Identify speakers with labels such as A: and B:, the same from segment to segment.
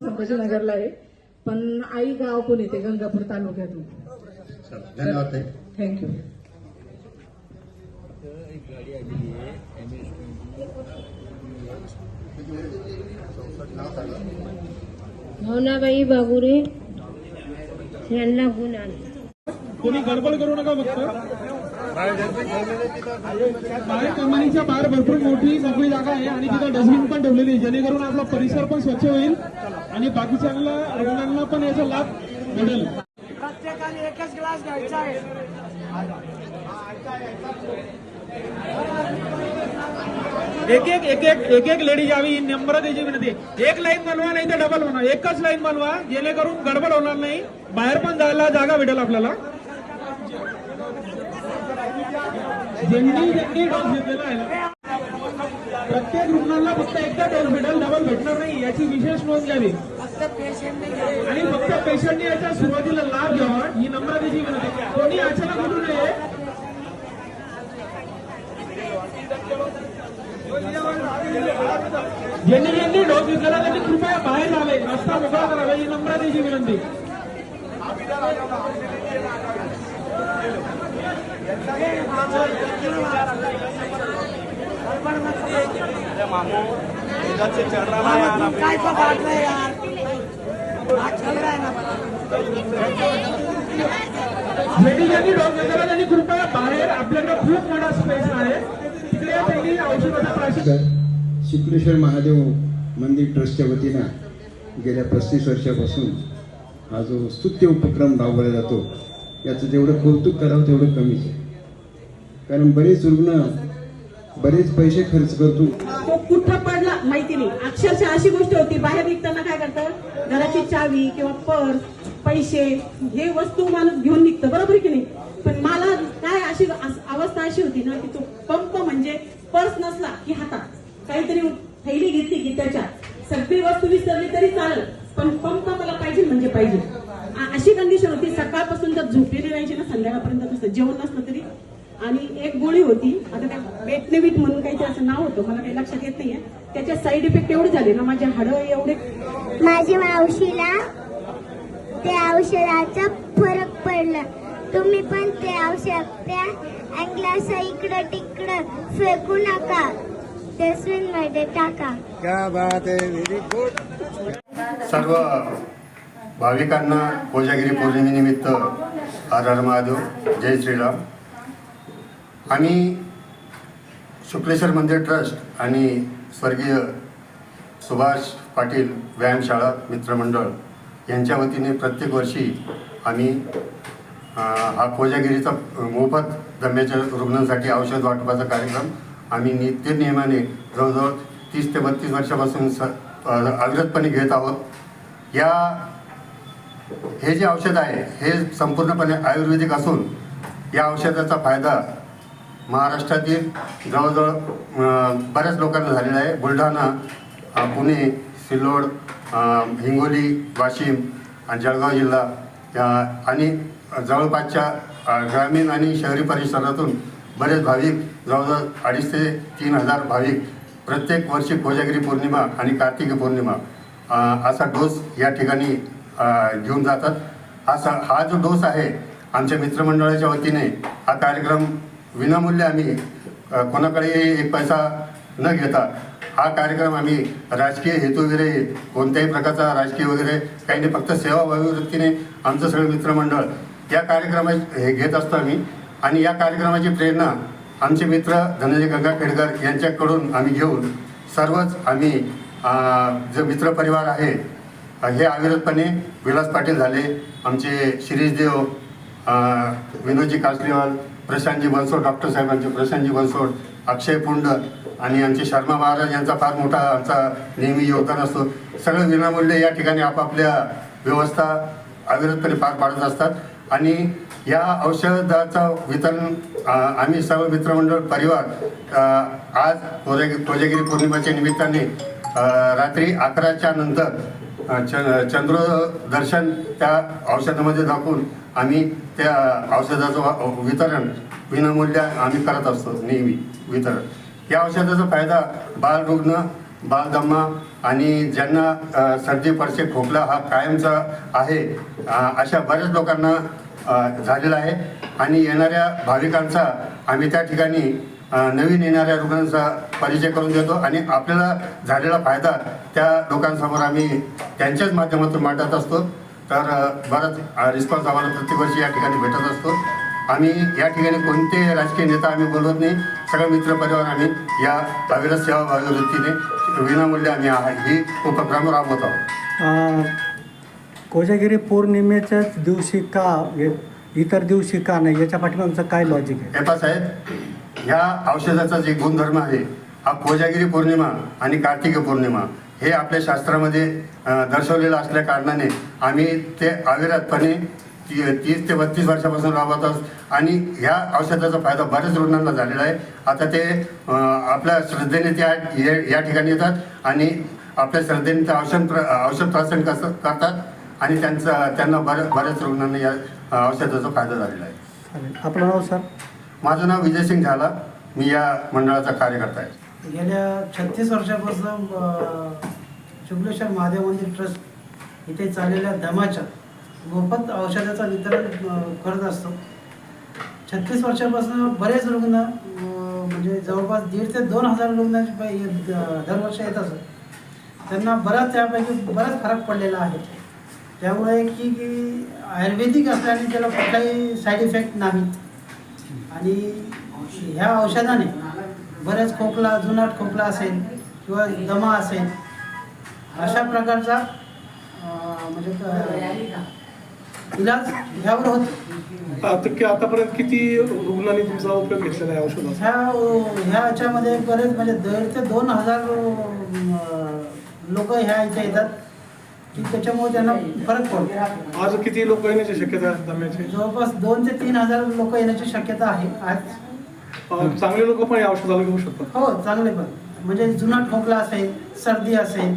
A: संभाजीनगरला आहे. पण आई गाव पण येते गंगापूर तालुक्यातून.
B: धन्यवाद
A: थँक्यू
C: भावनाबाई बाबुरे यांना गुण आला.
D: कोणी गडबड करू नका फक्त. बाहेर कंपनीच्या बाहेर भरपूर मोठी मोकळी जागा आहे आणि तिथं डस्टबिन पण ठेवलेली आहे. जेणेकरून आपला परिसर पण स्वच्छ होईल. आणि बाकीच्या रुग्णांना पण याचा लाभ मिळेल.
E: प्रत्येकाने एकच ग्लास घ्यायचा आहे.
D: एक एक एक एक एक एक लेडी यावी ही नंबर द्यायची विनंती. एक लाईन बनवा नाही तर डबल बनवा एकच लाईन बनवा जेणेकरून गडबड होणार नाही. बाहेर पण जायला जागा भेटेल आपल्याला. ज्यांनी ज्यांनी डोस घेतलेला आहे. प्रत्येक रुग्णाला फक्त एकदा डोस भेटेल डबल भेटणार नाही याची विशेष नोंद घ्यावी.
E: फक्त पेशंटने घ्यायचं
D: आणि फक्त पेशंटने याच्या सुरुवातीला लाभ घ्यावा ही नम्रतेची विनंती. कोणी अचानक उठू नये ज्यांनी ज्यांनी डोस घेतलेला त्यांनी कृपया बाहेर जावे रस्ता मोकळा करावा ही नम्रतेची विनंती.
E: काय तो बात नाही यार. आज चल रहा है ना
D: घेतलेला त्यांनी कृपया बाहेर आपल्याकडे खूप मोठा स्पेस आहे. तिकडे या त्यांनी औषधाचा प्राशन
F: शुक्लेश्वर महादेव मंदिर ट्रस्टच्या वतीनं गेल्या पस्तीस वर्षापासून हा जो स्तुत्य उपक्रम राबवला जातो याचं जेवढं कौतुक करावं तेवढं कमीच आहे. कारण बरेच रुग्ण बरेच पैसे खर्च करतो.
G: तो कुठं पडला माहिती नाही. अक्षरशः अशी गोष्ट होती बाहेर निघताना काय करतं? घराची चावी किंवा पर्स पैसे हे वस्तू माणूस घेऊन निघतं. बरोबर की नाही? पण मला काय अशी अवस्था अशी होती ना की तो पंप म्हणजे पर्स नसला की हातात. काहीतरी थैली घेतली की त्याच्यात. सगळी वस्तू विसरली तरी चालेल पण पंप मला पाहिजे म्हणजे पाहिजे. अशी कंडिशन होती. सकाळपासून तर झोपलेली राहायची ना संध्याकाळपर्यंत जेवण नसलं तरी. आणि एक गोळी होती. आता त्या बेटनेवीट म्हणून काहीतरी असं नाव होतं मला काही लक्षात येत नाहीये. त्याचे साईड इफेक्ट एवढे झाले ना माझे हाडं एवढे
H: माझ्या मावशीला त्या औषधाचा फरक पडला. तुम्ही पण ते औषध त्या अँग्लास इकडं तिकडं फेकू नका. डस्टबिनमध्ये टाका
B: सर्व भाविकांना कोजागिरी पौर्णिमेनिमित्त हर हर महादेव जय श्रीराम. आम्ही शुक्लेश्वर मंदिर ट्रस्ट आणि स्वर्गीय सुभाष पाटील व्यायामशाळा मित्रमंडळ यांच्या वतीने प्रत्येक वर्षी आम्ही हा कोजागिरीचा मोफत दम्याच्या रुग्णांसाठी औषध वाटपाचा कार्यक्रम आम्ही नित्य नियमाने जवळजवळ तीस ते बत्तीस वर्षापासून स अविरतपणे घेत आहोत. या हे जे औषध आहे हे संपूर्णपणे आयुर्वेदिक असून या औषधाचा फायदा महाराष्ट्रातील जवळजवळ बऱ्याच लोकांना झालेला आहे. बुलढाणा पुणे सिल्लोड हिंगोली वाशिम आणि जळगाव जिल्हा आणि जवळपासच्या ग्रामीण आणि शहरी परिसरातून बरेच भाविक जवळजवळ अडीच ते तीन हजार भाविक प्रत्येक वर्षी कोजागिरी पौर्णिमा आणि कार्तिकी पौर्णिमा असा डोस या ठिकाणी घेऊन जातात. असा हा जो डोस आहे आमच्या मित्रमंडळाच्या वतीने हा कार्यक्रम विनामूल्य आम्ही कोणाकडे एक पैसा न घेता हा कार्यक्रम आम्ही राजकीय हेतू वगैरे कोणत्याही प्रकारचा राजकीय वगैरे काही नाही फक्त सेवाभावी वृत्तीने आमचं सगळं मित्रमंडळ या कार्यक्रमा हे घेत असतो आम्ही. आणि या कार्यक्रमाची प्रेरणा आमचे मित्र धनंजय गंगा खेडकर यांच्याकडून आम्ही घेऊन सर्वच आम्ही अ, जो मित्रपरिवार आहे हे अविरतपणे विलास पाटील झाले आमचे शिरीष देव अ, विनोदजी कासरीवाल प्रशांतजी बनसोड डॉक्टर साहेबांचे प्रशांतजी बनसोड अक्षय पुंड आणि आमचे शर्मा महाराज यांचा फार मोठा आमचा नेहमी योगदान असतो. सगळं विनामूल्य या ठिकाणी आपापल्या व्यवस्था अविरतपणे पार पाडत असतात. आणि या औषधाचं वितरण आम्ही सर्व मित्रमंडळ परिवार आज कोजागिरी कोजागिरी पौर्णिमेच्या निमित्ताने रात्री अकराच्या नंतर च चंद्रदर्शन त्या औषधामध्ये दाखवून आम्ही त्या औषधाचं वितरण विनामूल्य आम्ही करत असतो नेहमी वितरण. या औषधाचा फायदा बालरुग्ण बालदम्मा आणि ज्यांना सर्दी पडसे खोकला हा कायमचा आहे अशा बऱ्याच लोकांना झालेला आहे आणि येणाऱ्या भाविकांचा आम्ही त्या ठिकाणी नवीन येणाऱ्या रुग्णांचा परिचय करून देतो आणि आपल्याला झालेला फायदा त्या लोकांसमोर आम्ही त्यांच्याच माध्यमातून मांडत असतो. तर बराच रिस्पॉन्स आम्हाला प्रत्येक वर्षी या ठिकाणी भेटत असतो. आम्ही या ठिकाणी कोणते राजकीय नेता आम्ही बोलवत नाही. सगळं मित्रपरिवार आम्ही या अविरत सेवा भावी वृत्तीने विनामूल्य आम्ही हा- ही उपक्रम राबवत आहोत.
I: अं, कोजागिरी पौर्णिमेच्याच दिवशी का इतर दिवशी का नाही याच्या पाठीमागचं काय लॉजिक आहे?
B: पहा साहेब ह्या औषधाचा जे गुणधर्म आहे हा कोजागिरी पौर्णिमा आणि कार्तिकी पौर्णिमा हे आपल्या शास्त्रामध्ये दर्शवलेलं असल्या कारणाने आम्ही ते अविरतपणे ती- तीस ते बत्तीस वर्षापासून राबवत आहोत. आणि ह्या औषधाचा फायदा बऱ्याच रुग्णांना झालेला आहे. आता ते आपल्या श्रद्धेने त्या या- या ठिकाणी येतात आणि आपल्या श्रद्धेने ते औषध प्र- औषध प्राशन कसं करतात आणि त्यांचा त्यांना बऱ्या बऱ्याच रुग्णांना या औषधाचा फायदा झालेला आहे.
I: आपलं नाव सर?
B: माझं नाव विजय सिंग झाला. मी या मंडळाचा कार्यकर्ता आहे.
E: गेल्या छत्तीस वर्षापासून शुक्लेश्वर महादेव मंदिर ट्रस्ट इथे चाललेल्या दमाच्या मोफत औषधाचं वितरण करत असतो. छत्तीस वर्षापासून बरेच रुग्ण म्हणजे जवळपास दीड ते दोन हजार रुग्णांची दरवर्षी येत असत. त्यांना बराच त्यापैकी बराच फरक पडलेला आहे. त्यामुळे की की आयुर्वेदिक असल्याने त्याला कुठलाही साईड इफेक्ट नाहीत आणि ह्या औषधाने बरेच खोकला जुनाट खोकला असेल किंवा दमा असेल अशा प्रकारचा म्हणजे इलाज ह्यावर होतो.
J: आता आतापर्यंत किती रुग्णांनी तुमचा उपयोग घेतलेला आहे औषधाचा?
E: ह्या ह्या याच्यामध्ये बरेच म्हणजे दीड ते दोन हजार लोक ह्या इथे येतात की त्याच्यामुळे त्यांना फरक पडतो.
J: आज किती लोक येण्याची शक्यता आहे
E: जवळपास दोन ते तीन हजार लोक येण्याची शक्यता आहे आज.
J: चांगले लोक पण या औषधाला घेऊ शकतात.
E: हो चांगले पण. म्हणजे जुनाट खोकला असेल सर्दी असेल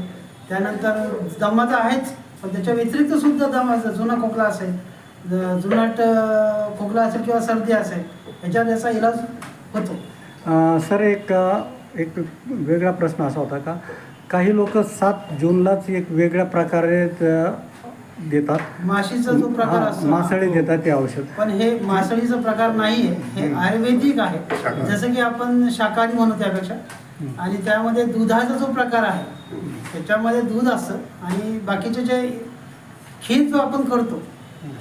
E: त्यानंतर दमाचा आहेच पण त्याच्या व्यतिरिक्त सुद्धा दमा जुना खोकला असेल. जुनाट खोकला असेल किंवा सर्दी असेल ह्याच्यावर याचा इलाज होतो.
I: अं, सर एक अं, एक वेगळा प्रश्न असा होता का? काही लोक सात जूनलाच एक वेगळ्या प्रकारे देतात.
E: माशीचा जो प्रकार असतो
I: मासळी देतात ते औषध.
E: पण हे मासळीचा प्रकार नाही आहे हे आयुर्वेदिक आहे. जसं की आपण शाकाहारी म्हणू त्यापेक्षा. आणि त्यामध्ये दुधाचा जो प्रकार आहे त्याच्यामध्ये दूध असतं आणि बाकीचे जे खीर जो आपण करतो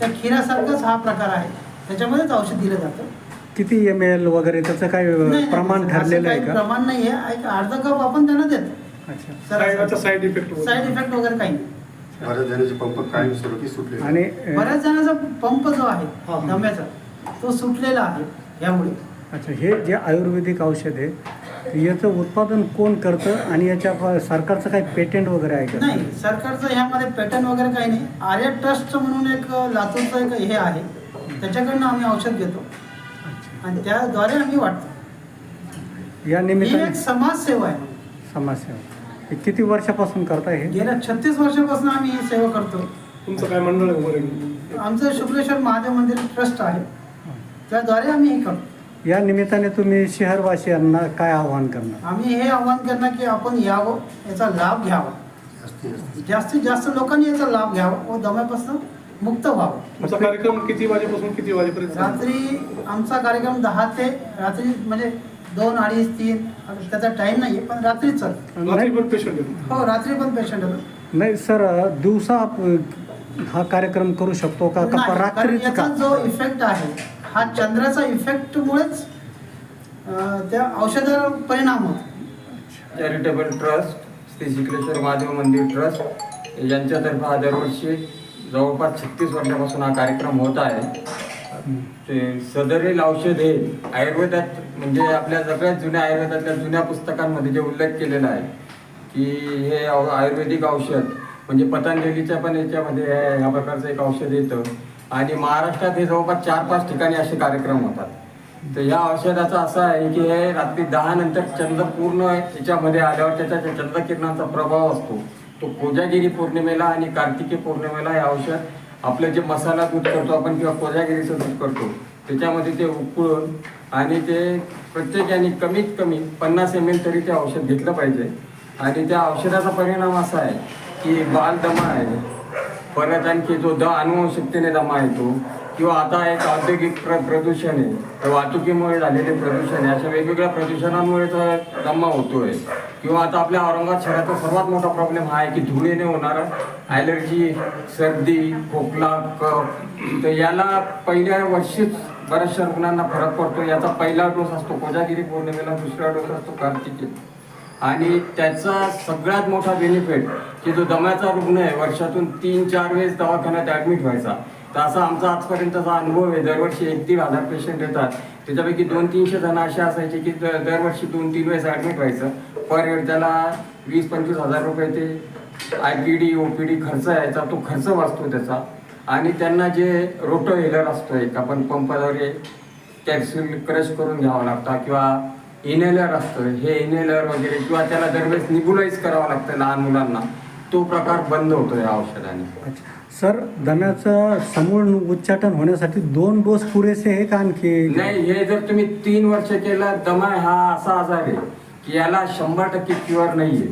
E: त्या खिरासारखाच हा प्रकार आहे. त्याच्यामध्येच औषध दिलं जातं.
I: किती एम एल वगैरे त्याचं काय प्रमाण ठरलेलं आहे
E: काही
I: का?
E: प्रमाण नाही आहे एक अर्धा कप आपण त्यांना देतो.
I: अच्छा.
J: साईड इफेक्ट
E: साईड इफेक्ट वगैरे काही नाही.
B: बऱ्याच जणांचे पंप कायमस्वरूपी सुटले
I: आणि
E: बऱ्याच जणांचा पंप जो
J: हा,
E: आहे
J: हा.
E: दम्याचा तो सुटलेला आहे यामुळे.
I: अच्छा हे जे आयुर्वेदिक औषध आहे याचं उत्पादन कोण करतं आणि याच्या सरकारचं काही पेटंट वगैरे आहे का?
E: नाही सरकारचं ह्यामध्ये पॅटर्न वगैरे काही नाही. आर्य ट्रस्ट म्हणून एक लातूरचं एक हे आहे. त्याच्याकडनं आम्ही औषध घेतो. आणि त्याद्वारे आम्ही वाटतो.
I: या
E: ही
I: निमित्ताने
E: एक समाजसेवा आहे.
I: समस्या हे किती वर्षापासून करताय हे?
E: गेल्या छत्तीस वर्षापासून आम्ही ही सेवा करतो.
J: तुमचं काय मंडळ आहे वगैरे
E: आमचं शुक्लेश्वर महादेव मंदिर ट्रस्ट आहे. त्याद्वारे आम्ही हे करतो.
I: या निमित्ताने तुम्ही शहरवासियांना काय आव्हान करणार?
E: आम्ही हे आव्हान करणार की आपण यावं याचा लाभ घ्यावा. जास्तीत जास्त लोकांनी याचा लाभ घ्यावा व दम्यापासून मुक्त व्हावं.
J: तुमचा कार्यक्रम किती वाजेपासून किती वाजेपर्यंत?
E: रात्री आमचा कार्यक्रम दहा ते रात्री म्हणजे दोन अडीच तीन. त्याचा टाइम नाही आहे पण रात्रीच चालतो
J: रात्री पण पेशंट येतो.
E: हो रात्री पण पेशंट येतो.
I: नाही सर दिवसा आप- हा कार्यक्रम करू शकतो का? का
E: नाही, कारण
I: रात्रीच
E: याचा
I: का?
E: जो इफेक्ट आहे हा चंद्राचा इफेक्टमुळेच अं, त्या औषधावर परिणाम होतो.
K: Charitable trust Shri Shikleshwar Mahadev Mandir trust यांच्यातर्फे हा दरवर्षी जवळपास छत्तीस वर्षापासून हा कार्यक्रम होत आहे. सदरील औषध हे आयुर्वेदात म्हणजे आपल्या सगळ्यात जुन्या आयुर्वेदातल्या जुन्या पुस्तकांमध्ये जे उल्लेख केलेला आहे की हे आयुर्वेदिक औषध म्हणजे पतंजलीच्या पण याच्यामध्ये ह्या प्रकारचं एक औषध येतं. आणि महाराष्ट्रात हे जवळपास चार पाच ठिकाणी असे कार्यक्रम होतात. तर या औषधाचं असं आहे की हे रात्री दहा नंतर चंद्र पूर्ण याच्यामध्ये आल्यावर त्याच्या त्या चंद्रकिरणाचा प्रभाव असतो. तो कोजागिरी पौर्णिमेला आणि कार्तिकी पौर्णिमेला हे औषध आपलं जे मसाला दूध करतो आपण किंवा कोजागिरीचं दूध करतो त्याच्यामध्ये ते उकळून आणि ते प्रत्येकाने कमीत कमी पन्नास एम एल तरी ते औषध घेतलं पाहिजे. आणि त्या औषधाचा परिणाम असा आहे की बाल दमा आहे. परत आणखी जो द अनुवंशिकतेने दमा येतो किंवा आता एक औद्योगिक प्र प्रदूषण आहे. तर वाहतुकीमुळे झालेले प्रदूषण आहे. अशा वेगवेगळ्या प्रदूषणांमुळे तर दमा आहे किंवा आता आपल्या औरंगाबाद शहराचा सर्वात मोठा प्रॉब्लेम हा आहे की धुळेने होणारं ॲलर्जी सर्दी खोकला कफ. तर याला पहिल्या वर्षीच बऱ्याचशा रुग्णांना फरक पडतो. याचा पहिला डोस असतो कोजागिरी पौर्णिमेला दुसरा डोस असतो कार्तिकेत आणि त्याचा सगळ्यात मोठा बेनिफिट की जो दम्याचा रुग्ण आहे वर्षातून तीन चार वेळेस दवाखान्यात ॲडमिट व्हायचा. तर असा आमचा आजपर्यंतचा अनुभव आहे. दरवर्षी एक दीड हजार पेशंट येतात. त्याच्यापैकी दोन तीनशे जण असे असायचे की द- दरवर्षी दोन तीन वेळेस ॲडमिट व्हायचं. पर हेड त्याला वीस पंचवीस हजार रुपये ते I P D O P D खर्च यायचा. तो खर्च वाचतो त्याचा. आणि त्यांना जे रोटो हेलर असतो एक आपण पंपाद्वारे कॅप्सूल क्रश करून घ्यावा लागतं किंवा इनेलर असतं. हे इनेलर वगैरे किंवा त्याला दरवेळेस निबुलाइज करावं लागतं लहान मुलांना. तो प्रकार बंद होतो या औषधाने.
I: अच्छा. सर दम्याचं समूळ उच्चाटन होण्यासाठी दोन डोस पुरेसे आहे का आणखी?
K: नाही हे जर तुम्ही तीन वर्ष केलं दमा हा असा आजार आहे की याला शंभर टक्के क्युअर आहे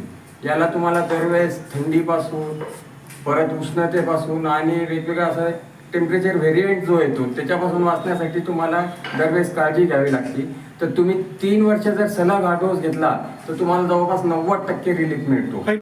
K: याला तुम्हाला दरवेळेस थंडीपासून परत उष्णतेपासून आणि वेगवेगळा असं टेम्परेचर व्हेरियंट जो येतो त्याच्यापासून वाचण्यासाठी तुम्हाला दरवेळेस काळजी घ्यावी लागते. तर तुम्ही तीन वर्ष जर सलग हा डोस घेतला तर तुम्हाला जवळपास नव्वद टक्के रिलीफ मिळतो.